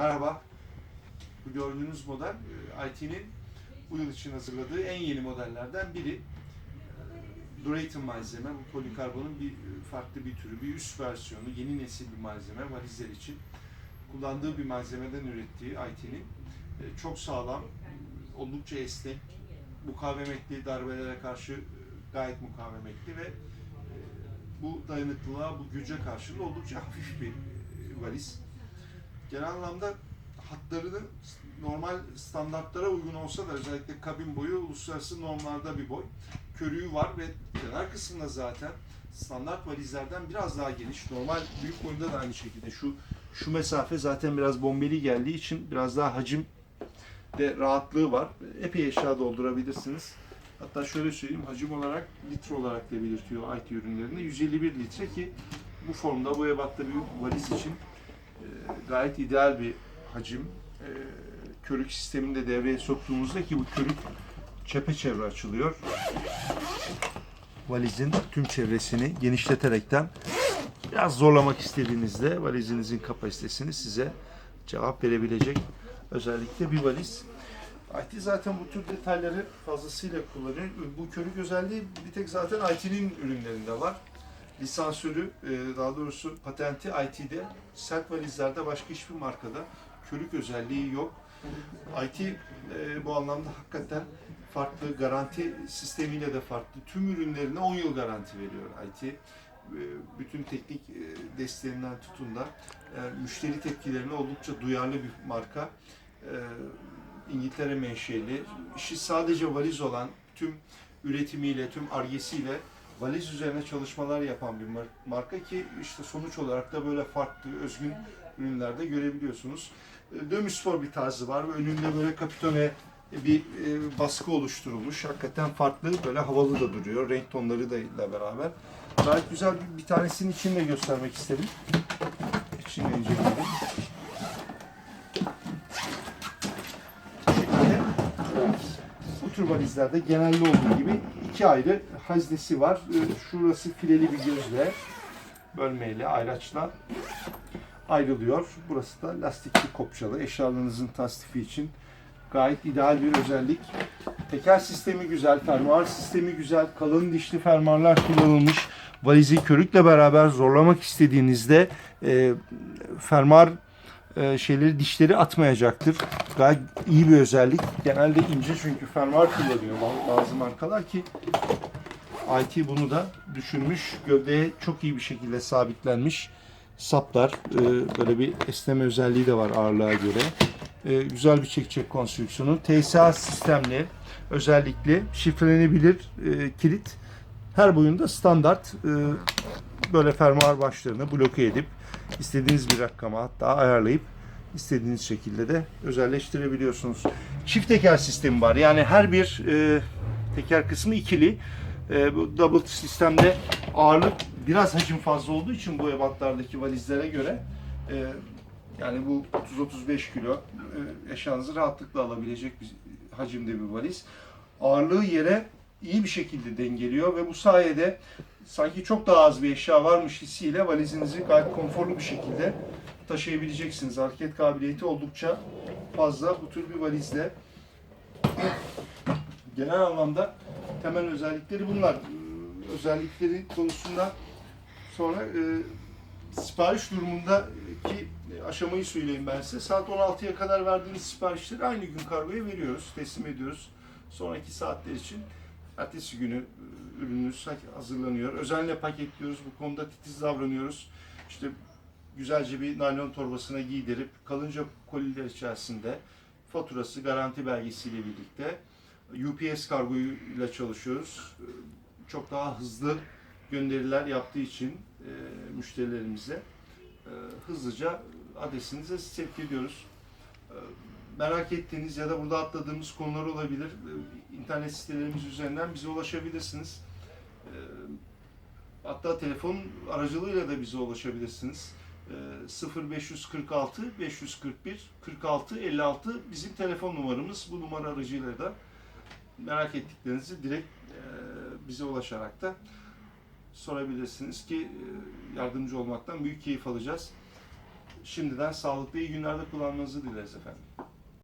Merhaba. Bu gördüğünüz model e, IT'nin bu yıl için hazırladığı en yeni modellerden biri. E, Duraton malzeme, bu polikarbonun bir e, farklı bir türü, bir üst versiyonu, yeni nesil bir malzeme valizler için. Kullandığı bir malzemeden ürettiği IT'nin çok sağlam, oldukça esnek, mukavemetli darbelere karşı gayet mukavemetli ve bu dayanıklılığa, bu güce karşı da oldukça hafif bir valiz. Genel anlamda hatlarını normal standartlara uygun olsa da özellikle kabin boyu uluslararası normlarda bir boy. Körüğü var ve kenar kısmında zaten standart valizlerden biraz daha geniş. Normal büyük boyunda da aynı şekilde. Şu şu mesafe zaten biraz bombeli geldiği için biraz daha hacim de rahatlığı var. Epey eşya doldurabilirsiniz. Hatta şöyle söyleyeyim hacim olarak litre olarak da belirtiyor IT ürünlerinde. 151 litre ki bu formda bu ebatta bir valiz için gayet ideal bir hacim. E, körük sistemini de devreye soktuğumuzda ki bu körük çepeçevre açılıyor. Valizin tüm çevresini genişleterekten biraz zorlamak istediğinizde valizinizin kapasitesini size cevap verebilecek özellikle bir valiz. IT zaten bu tür detayları fazlasıyla kullanıyor. Bu körük özelliği bir tek zaten IT'nin ürünlerinde var. Lisansörü, e, daha doğrusu patenti IT'de, sert valizlerde başka hiçbir markada körük özelliği yok. IT e, bu anlamda hakikaten farklı garanti sistemiyle de farklı. Tüm ürünlerine 10 yıl garanti veriyor IT. E, Bütün teknik desteğinden tutun da müşteri tepkilerine oldukça duyarlı bir marka. İngiltere menşeli, işi sadece valiz olan tüm üretimiyle, tüm argesiyle valiz üzerine çalışmalar yapan bir mar- marka ki işte sonuç olarak da böyle farklı, özgün ürünlerde görebiliyorsunuz. E, Dömüspor bir tarzı var ve önünde böyle kapitone bir e, baskı oluşturulmuş. Hakikaten farklı, böyle havalı da duruyor. Renk tonları da ile beraber. Gayet güzel bir, bir tanesinin içini de göstermek istedim. İçini inceleyelim. Bu şekilde bu tür valizlerde genelde olduğu gibi iki ayrı haznesi var. Ee, Şurası fileli bir gözle, bölmeyle, ayraçla ayrılıyor. Burası da lastikli kopçalı. Eşyalarınızın tasdifi için gayet ideal bir özellik. Teker sistemi güzel, fermuar sistemi güzel, kalın dişli fermuarlar kullanılmış. Valizi körükle beraber zorlamak istediğinizde e, fermuar e, şeyleri dişleri atmayacaktır. Gayet iyi bir özellik. Genelde ince çünkü fermuar kullanıyor bazı markalar ki IT bunu da düşünmüş. Gövdeye çok iyi bir şekilde sabitlenmiş saplar. e, böyle bir esneme özelliği de var ağırlığa göre. E, güzel bir çek-çek konstrüksiyonu. TSA sistemli özellikle şifrelenebilir kilit. Her boyunda standart böyle fermuar başlarını bloke edip istediğiniz bir rakama hatta ayarlayıp istediğiniz şekilde de özelleştirebiliyorsunuz. Çift teker sistemi var. Yani her bir e, teker kısmı ikili. E, bu double sistemde ağırlık biraz hacim fazla olduğu için bu ebatlardaki valizlere göre e, yani bu 30-35 kilo e, eşyanızı rahatlıkla alabilecek bir hacimde bir valiz. Ağırlığı yere iyi bir şekilde dengeliyor ve bu sayede sanki çok daha az bir eşya varmış hissiyle valizinizi gayet konforlu bir şekilde taşıyabileceksiniz. Hareket kabiliyeti oldukça fazla bu tür bir valizde. Genel anlamda temel özellikleri bunlar. Özellikleri konusunda sonra e, sipariş durumundaki aşamayı söyleyeyim ben size. Saat 16'ya kadar verdiğiniz siparişleri aynı gün kargoya veriyoruz, teslim ediyoruz. Sonraki saatler için ertesi günü e, ürününüz hazırlanıyor. Özenle paketliyoruz. Bu konuda titiz davranıyoruz. İşte güzelce bir naylon torbasına giydirip kalınca koliler içerisinde faturası, garanti belgesiyle birlikte UPS kargoyla çalışıyoruz. E, Çok daha hızlı gönderiler yaptığı için e, müşterilerimize e, hızlıca adresinize sevk ediyoruz. E, merak ettiğiniz ya da burada atladığımız konular olabilir. E, İnternet sitelerimiz üzerinden bize ulaşabilirsiniz. E, Hatta telefon aracılığıyla da bize ulaşabilirsiniz. E, 0546 541 46 56 bizim telefon numaramız. Bu numara aracıyla da merak ettiklerinizi direkt e, bize ulaşarak da sorabilirsiniz ki e, yardımcı olmaktan büyük keyif alacağız. Şimdiden sağlıklı iyi günlerde kullanmanızı dileriz efendim.